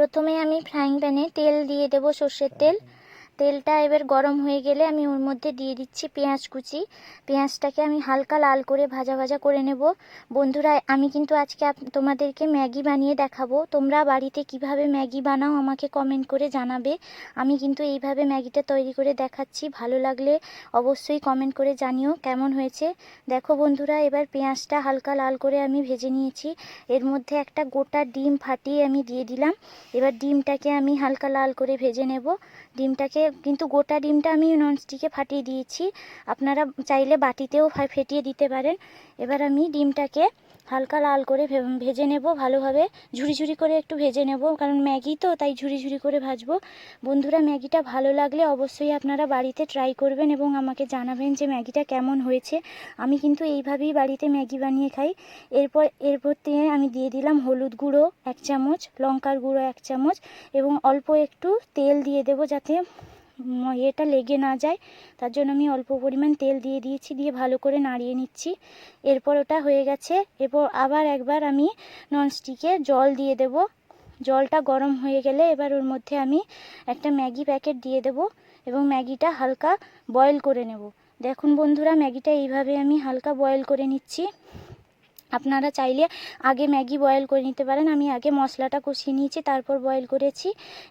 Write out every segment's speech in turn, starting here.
প্রথমে আমি ফ্রাইং প্যানে তেল দিয়ে দেব সর্ষের তেল। তেলটা এবার গরম হয়ে গেলে আমি ওর মধ্যে দিয়ে দিচ্ছি পেঁয়াজ কুচি। পেঁয়াজটাকে আমি হালকা লাল করে ভাজা ভাজা করে নেব। বন্ধুরা, আমি কিন্তু আজকে তোমাদেরকে ম্যাগি বানিয়ে দেখাবো। তোমরা বাড়িতে কীভাবে ম্যাগি বানাও আমাকে কমেন্ট করে জানাবে। আমি কিন্তু এইভাবে ম্যাগিটা তৈরি করে দেখাচ্ছি। ভালো লাগলে অবশ্যই কমেন্ট করে জানিও কেমন হয়েছে। দেখো বন্ধুরা, এবার পেঁয়াজটা হালকা লাল করে আমি ভেজে নিয়েছি। এর মধ্যে একটা গোটা ডিম ফাটিয়ে আমি দিয়ে দিলাম। এবার ডিমটাকে আমি হালকা লাল করে ভেজে নেব। ডিমটাকে কিন্তু গোটা ডিমটা আমি ননস্টিকে ফাটিয়ে দিয়েছি। আপনারা চাইলে বাটিতেও ফেটিয়ে দিতে পারেন। এবার আমি ডিমটাকে হালকা লাল করে ভেজে নেব ভালোভাবে। ঝুরি ঝুরি করে একটু ভেজে নেব, কারণ ম্যাগি তো, তাই ঝুরি ঝুরি করে ভাজবো। বন্ধুরা, ম্যাগিটা ভালো লাগলে অবশ্যই আপনারা বাড়িতে ট্রাই করবেন এবং আমাকে জানাবেন যে ম্যাগিটা কেমন হয়েছে। আমি কিন্তু এইভাবেই বাড়িতে ম্যাগি বানিয়ে খাই। এরপর এরপর দিয়ে আমি দিয়ে দিলাম হলুদ গুঁড়ো এক চামচ, লঙ্কার গুঁড়ো এক চামচ এবং অল্প একটু তেল দিয়ে দেবো যাতে এটা লেগে না যায়। তার জন্য আমি অল্প পরিমাণ তেল দিয়ে দিয়েছি, দিয়ে ভালো করে নাড়িয়ে নিচ্ছি। এরপর ওটা হয়ে গেছে। এরপর আবার একবার আমি ননস্টিকে জল দিয়ে দেব। জলটা গরম হয়ে গেলে এবার ওর মধ্যে আমি একটা ম্যাগি প্যাকেট দিয়ে দেব এবং ম্যাগিটা হালকা বয়েল করে নেব। দেখুন বন্ধুরা, ম্যাগিটা এইভাবে আমি হালকা বয়েল করে নিচ্ছি। আপনারা চাইলে আগে ম্যাগি বয়েল করে নিতে পারেন। আমি আগে মশলাটা কষিয়ে নিয়েছি, তারপর বয়েল করেছি।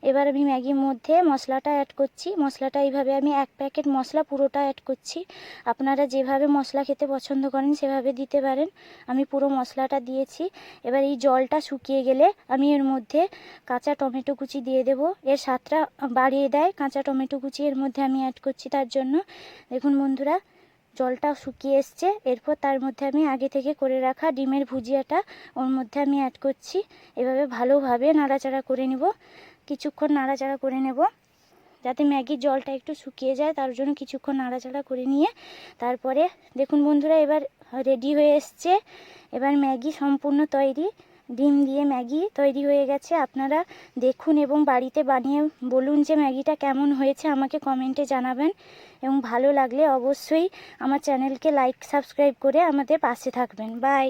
এবার আমি ম্যাগির মধ্যে মশলাটা অ্যাড করছি। মশলাটা এইভাবে আমি এক প্যাকেট মশলা পুরোটা অ্যাড করছি। আপনারা যেভাবে মশলা খেতে পছন্দ করেন, সেভাবে দিতে পারেন। আমি পুরো মশলাটা দিয়েছি। এবার এই জলটা শুকিয়ে গেলে আমি এর মধ্যে কাঁচা টমেটো কুচি দিয়ে দেব। এর স্বাদটা বাড়িয়ে দেয়। কাঁচা টমেটো কুচি এর মধ্যে আমি অ্যাড করছি তার জন্য। দেখুন বন্ধুরা জলটা শুকিয়ে এসছে। এরপর তার মধ্যে আমি আগে থেকে করে রাখা ডিমের ভুজিয়াটা ওর মধ্যে আমি অ্যাড করছি। এভাবে ভালোভাবে নাড়াচাড়া করে নেব। কিছুক্ষণ নাড়াচাড়া করে নেব। যাতে ম্যাগির জলটা একটু শুকিয়ে যায়, তার জন্য কিছুক্ষণ নাড়াচাড়া করে নিয়ে তারপরে দেখুন বন্ধুরা, এবার রেডি হয়ে এসছে। এবার ম্যাগি সম্পূর্ণ তৈরি। ডিম দিয়ে ম্যাগি তৈরি হয়ে গেছে। আপনারা দেখুন এবং বাড়িতে বানিয়ে বলুন যে ম্যাগিটা কেমন হয়েছে, আমাকে কমেন্টে জানাবেন। এবং ভালো লাগলে অবশ্যই আমার চ্যানেলকে লাইক, সাবস্ক্রাইব করে আমাদের পাশে থাকবেন। বাই।